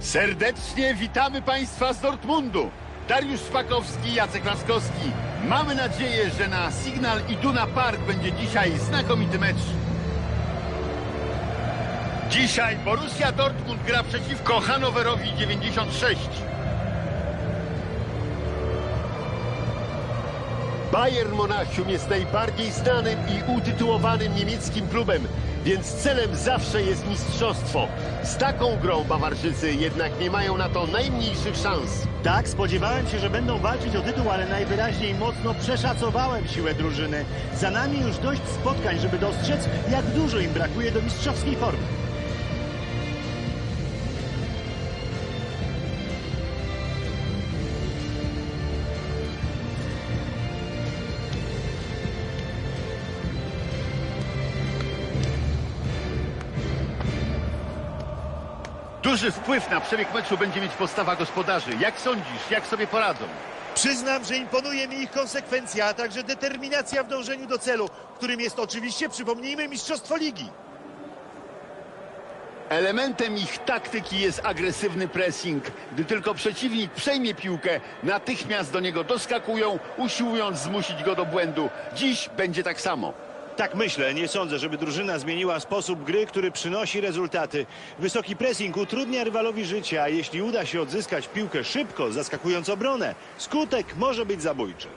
Serdecznie witamy Państwa z Dortmundu. Dariusz Szpakowski, Jacek Laskowski. Mamy nadzieję, że na Signal Iduna Park będzie dzisiaj znakomity mecz. Dzisiaj Borussia Dortmund gra przeciwko Hannoverowi 96. Bayern Monachium jest najbardziej znanym i utytułowanym niemieckim klubem, więc celem zawsze jest mistrzostwo. Z taką grą Bawarczycy jednak nie mają na to najmniejszych szans. Tak, spodziewałem się, że będą walczyć o tytuł, ale najwyraźniej mocno przeszacowałem siłę drużyny. Za nami już dość spotkań, żeby dostrzec, jak dużo im brakuje do mistrzowskiej formy. Duży wpływ na przebieg meczu będzie mieć postawa gospodarzy. Jak sądzisz, jak sobie poradzą? Przyznam, że imponuje mi ich konsekwencja, a także determinacja w dążeniu do celu, którym jest oczywiście, przypomnijmy, Mistrzostwo Ligi. Elementem ich taktyki jest agresywny pressing. Gdy tylko przeciwnik przejmie piłkę, natychmiast do niego doskakują, usiłując zmusić go do błędu. Dziś będzie tak samo. Tak myślę, nie sądzę, żeby drużyna zmieniła sposób gry, który przynosi rezultaty. Wysoki pressing utrudnia rywalowi życie, a jeśli uda się odzyskać piłkę szybko, zaskakując obronę, skutek może być zabójczy.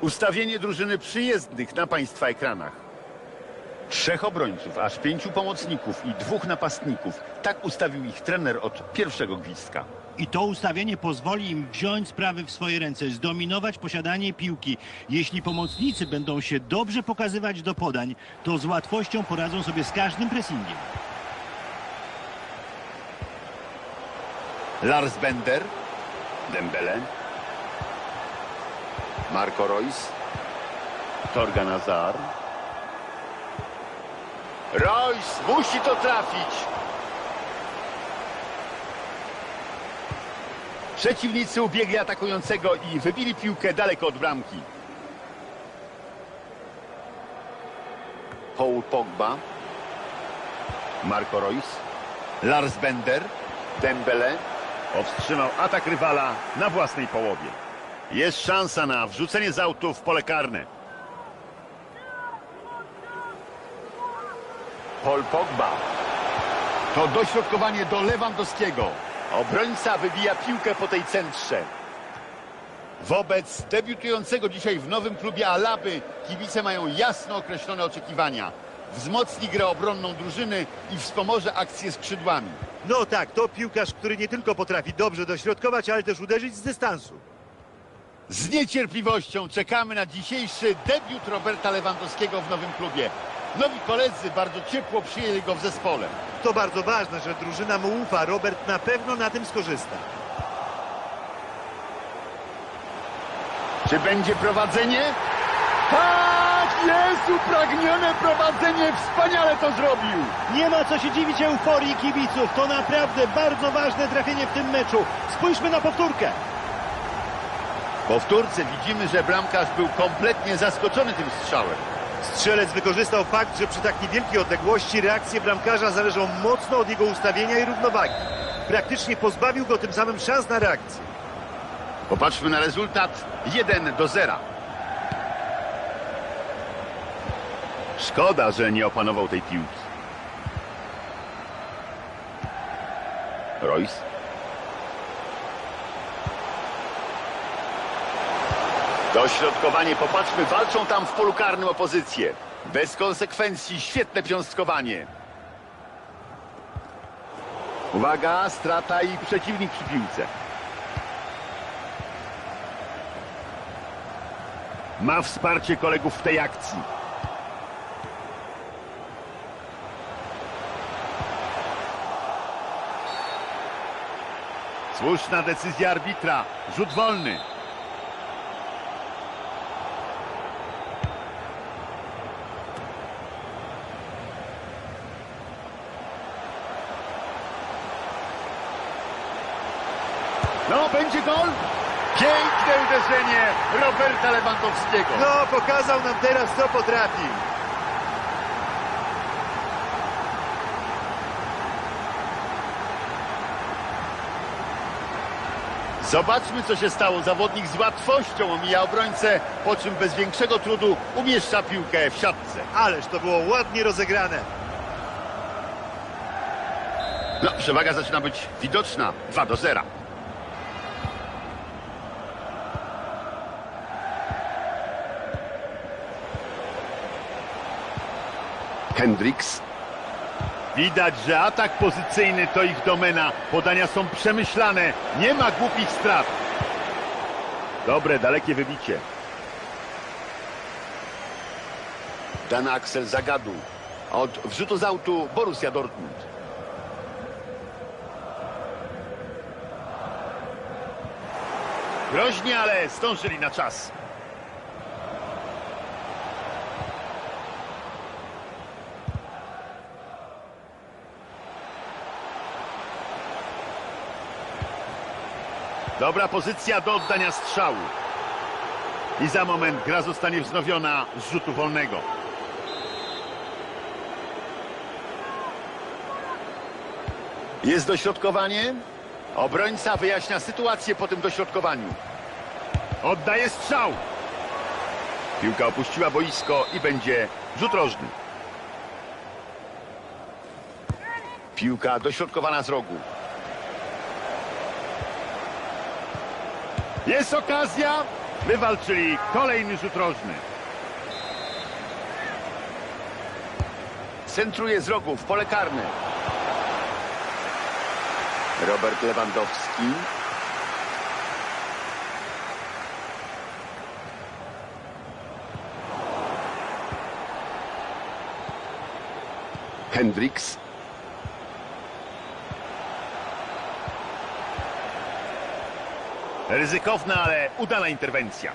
Ustawienie drużyny przyjezdnych na Państwa ekranach. Trzech obrońców, aż pięciu pomocników i dwóch napastników. Tak ustawił ich trener od pierwszego gwizdka. I to ustawienie pozwoli im wziąć sprawy w swoje ręce, zdominować posiadanie piłki. Jeśli pomocnicy będą się dobrze pokazywać do podań, to z łatwością poradzą sobie z każdym pressingiem. Lars Bender, Dembele, Marco Reus, Torgan Hazard. Reus musi to trafić. Przeciwnicy ubiegli atakującego i wybili piłkę daleko od bramki. Paul Pogba, Marco Reus, Lars Bender, Dembele powstrzymał atak rywala na własnej połowie. Jest szansa na wrzucenie z autu w pole karne. Paul Pogba. To dośrodkowanie do Lewandowskiego. Obrońca wybija piłkę po tej centrze. Wobec debiutującego dzisiaj w nowym klubie Alaby kibice mają jasno określone oczekiwania. Wzmocni grę obronną drużyny i wspomoże akcję skrzydłami. No tak, to piłkarz, który nie tylko potrafi dobrze dośrodkować, ale też uderzyć z dystansu. Z niecierpliwością czekamy na dzisiejszy debiut Roberta Lewandowskiego w nowym klubie. Nowi koledzy bardzo ciepło przyjęli go w zespole. To bardzo ważne, że drużyna mu ufa. Robert na pewno na tym skorzysta. Czy będzie prowadzenie? Tak, jest upragnione prowadzenie, wspaniale to zrobił. Nie ma co się dziwić euforii kibiców. To naprawdę bardzo ważne trafienie w tym meczu. Spójrzmy na powtórkę. Po wtórce widzimy, że bramkarz był kompletnie zaskoczony tym strzałem. Strzelec wykorzystał fakt, że przy tak niewielkiej odległości reakcje bramkarza zależą mocno od jego ustawienia i równowagi. Praktycznie pozbawił go tym samym szans na reakcję. Popatrzmy na rezultat 1 do 0. Szkoda, że nie opanował tej piłki. Royce. Dośrodkowanie, popatrzmy, walczą tam w polu karnym opozycję. Bez konsekwencji, świetne piąstkowanie. Uwaga, strata i przeciwnik przy piłce. Ma wsparcie kolegów w tej akcji. Słuszna decyzja arbitra. Rzut wolny. No, będzie gol. Piękne uderzenie Roberta Lewandowskiego. No, pokazał nam teraz, co potrafi. Zobaczmy, co się stało. Zawodnik z łatwością omija obrońcę, po czym bez większego trudu umieszcza piłkę w siatce. Ależ to było ładnie rozegrane. No, przewaga zaczyna być widoczna. 2 do 0. Hendricks. Widać, że atak pozycyjny to ich domena. Podania są przemyślane. Nie ma głupich strat. Dobre, dalekie wybicie. Dan Axel zagadu. Od wrzutu z autu Borussia Dortmund. Groźnie, ale zdążyli na czas. Dobra pozycja do oddania strzału. I za moment gra zostanie wznowiona z rzutu wolnego. Jest dośrodkowanie. Obrońca wyjaśnia sytuację po tym dośrodkowaniu. Oddaje strzał. Piłka opuściła boisko i będzie rzut rożny. Piłka dośrodkowana z rogu. Jest okazja. Wywalczyli kolejny rzut rożny. Centruje z rogu w pole karne. Robert Lewandowski. Hendricks. Ryzykowna, ale udana interwencja.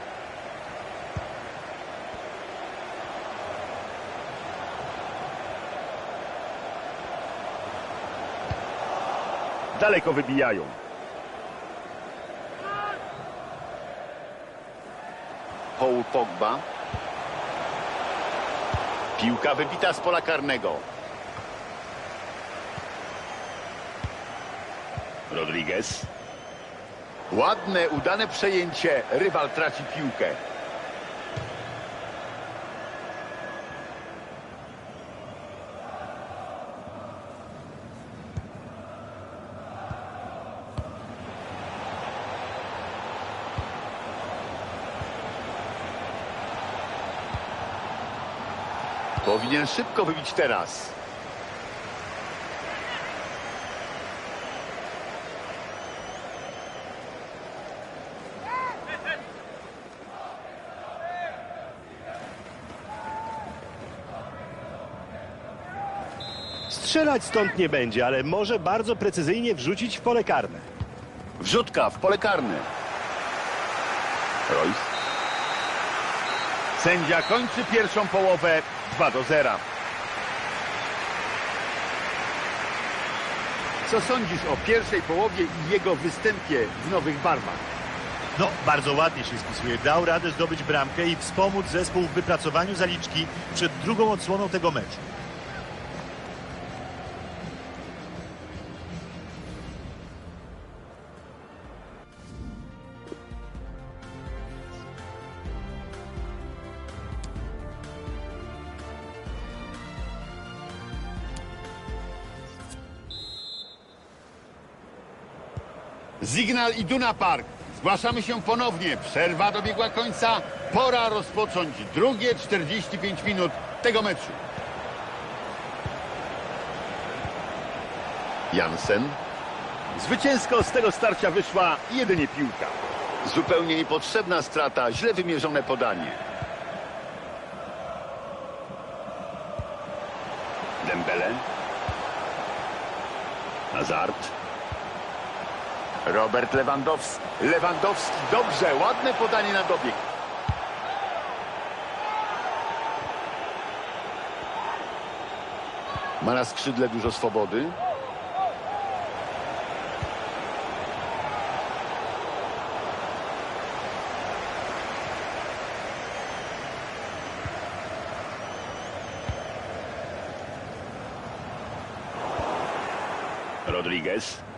Daleko wybijają. Paul Pogba. Piłka wybita z pola karnego. Rodriguez. Ładne, udane przejęcie. Rywal traci piłkę. Powinien szybko wybić teraz. Strzelać stąd nie będzie, ale może bardzo precyzyjnie wrzucić w pole karne. Wrzutka w pole karne. Royce. Sędzia kończy pierwszą połowę 2 do 0. Co sądzisz o pierwszej połowie i jego występie w nowych barwach? No, bardzo ładnie się spisuje. Dał radę zdobyć bramkę i wspomóc zespół w wypracowaniu zaliczki przed drugą odsłoną tego meczu. Signal Iduna Park. Zgłaszamy się ponownie. Przerwa dobiegła końca. Pora rozpocząć drugie 45 minut tego meczu. Jansen. Zwycięsko z tego starcia wyszła jedynie piłka. Zupełnie niepotrzebna strata, źle wymierzone podanie. Dembele. Hazard. Robert Lewandowski. Lewandowski, dobrze, ładne podanie na dobieg. Ma na skrzydle dużo swobody. Rodriguez.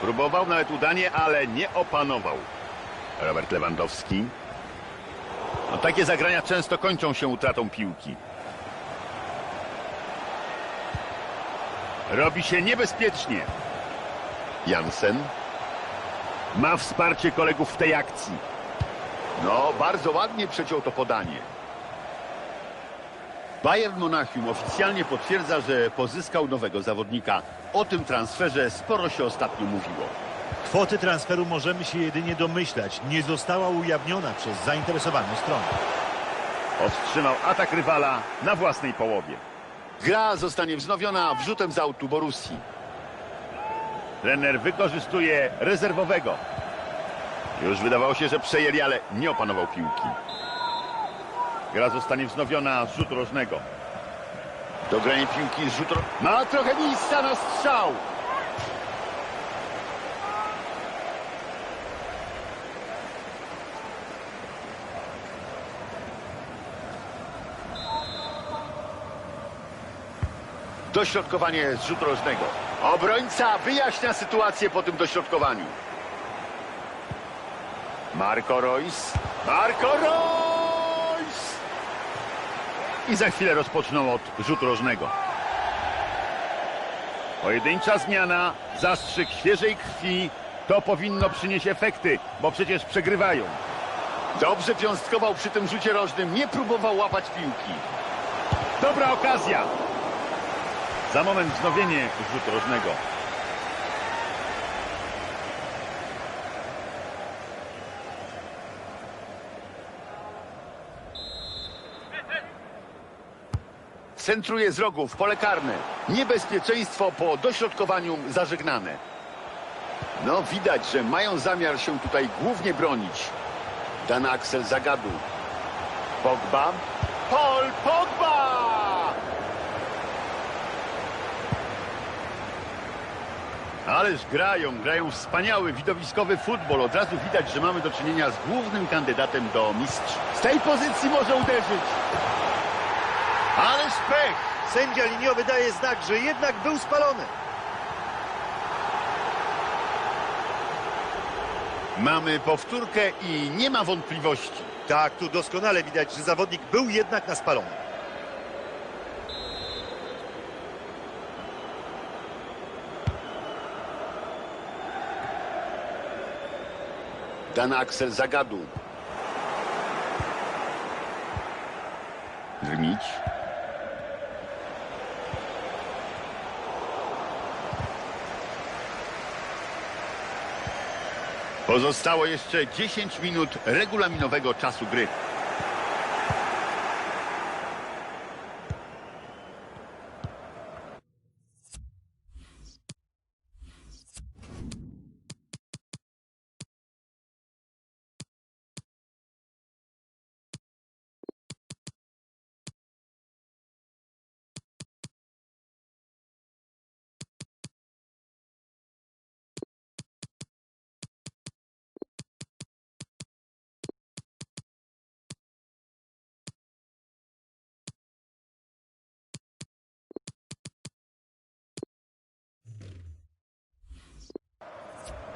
Próbował nawet udanie, ale nie opanował. Robert Lewandowski. No, takie zagrania często kończą się utratą piłki. Robi się niebezpiecznie. Jansen. Ma wsparcie kolegów w tej akcji. No, bardzo ładnie przeciął to podanie. Bayern Monachium oficjalnie potwierdza, że pozyskał nowego zawodnika. O tym transferze sporo się ostatnio mówiło. Kwoty transferu możemy się jedynie domyślać. Nie została ujawniona przez zainteresowaną stronę. Powstrzymał atak rywala na własnej połowie. Gra zostanie wznowiona wrzutem z autu Borussii. Trener wykorzystuje rezerwowego. Już wydawało się, że przejęli, ale nie opanował piłki. Gra zostanie wznowiona z rzutu rożnego. Dogranie piłki z rzutu... ro- Ma trochę miejsca na strzał! Dośrodkowanie z rzutu rożnego. Obrońca wyjaśnia sytuację po tym dośrodkowaniu. Marco Reus. Marco Reus! I za chwilę rozpoczną od rzutu rożnego. Pojedyncza zmiana, zastrzyk świeżej krwi. To powinno przynieść efekty, bo przecież przegrywają. Dobrze piąstkował przy tym rzucie rożnym, nie próbował łapać piłki. Dobra okazja. Za moment wznowienie rzutu rożnego. Centruje z rogu w pole karne. Niebezpieczeństwo po dośrodkowaniu zażegnane. No widać, że mają zamiar się tutaj głównie bronić. Dan Axel zagadu. Pogba. Paul Pogba! Ależ grają, grają wspaniały, widowiskowy futbol. Od razu widać, że mamy do czynienia z głównym kandydatem do mistrz. Z tej pozycji może uderzyć. Ależ pech! Sędzia liniowy daje znak, że jednak był spalony. Mamy powtórkę i nie ma wątpliwości. Tak, tu doskonale widać, że zawodnik był jednak na spalonym. Dan Axel zagadu. Drmić. Pozostało jeszcze 10 minut regulaminowego czasu gry.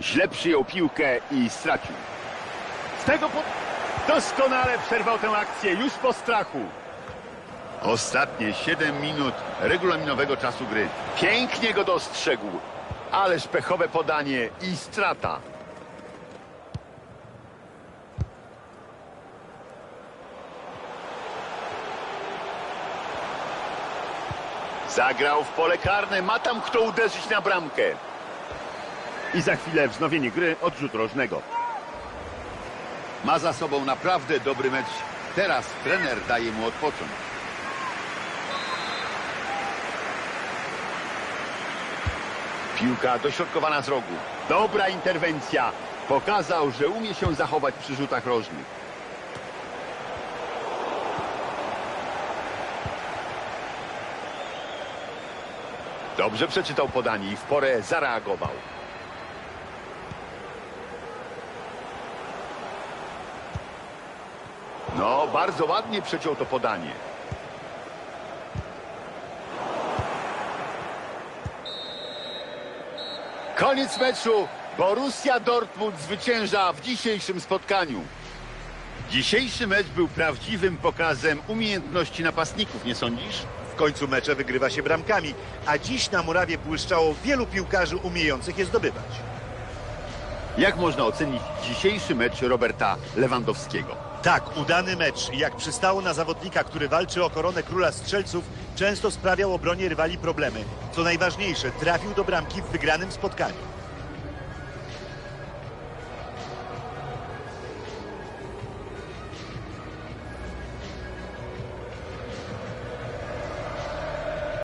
Źle przyjął piłkę i stracił. Z tego po... doskonale przerwał tę akcję już po strachu. Ostatnie 7 minut regulaminowego czasu gry. Pięknie go dostrzegł. Ależ pechowe podanie i strata. Zagrał w pole karne. Ma tam kto uderzyć na bramkę. I za chwilę wznowienie gry od rzutu rożnego. Ma za sobą naprawdę dobry mecz. Teraz trener daje mu odpocząć. Piłka dośrodkowana z rogu. Dobra interwencja. Pokazał, że umie się zachować przy rzutach rożnych. Dobrze przeczytał podanie i w porę zareagował. No, bardzo ładnie przeciął to podanie. Koniec meczu. Borussia Dortmund zwycięża w dzisiejszym spotkaniu. Dzisiejszy mecz był prawdziwym pokazem umiejętności napastników, nie sądzisz? W końcu mecze wygrywa się bramkami, a dziś na murawie błyszczało wielu piłkarzy umiejących je zdobywać. Jak można ocenić dzisiejszy mecz Roberta Lewandowskiego? Tak, udany mecz. Jak przystało na zawodnika, który walczy o koronę króla strzelców, często sprawiał obronie rywali problemy. Co najważniejsze, trafił do bramki w wygranym spotkaniu.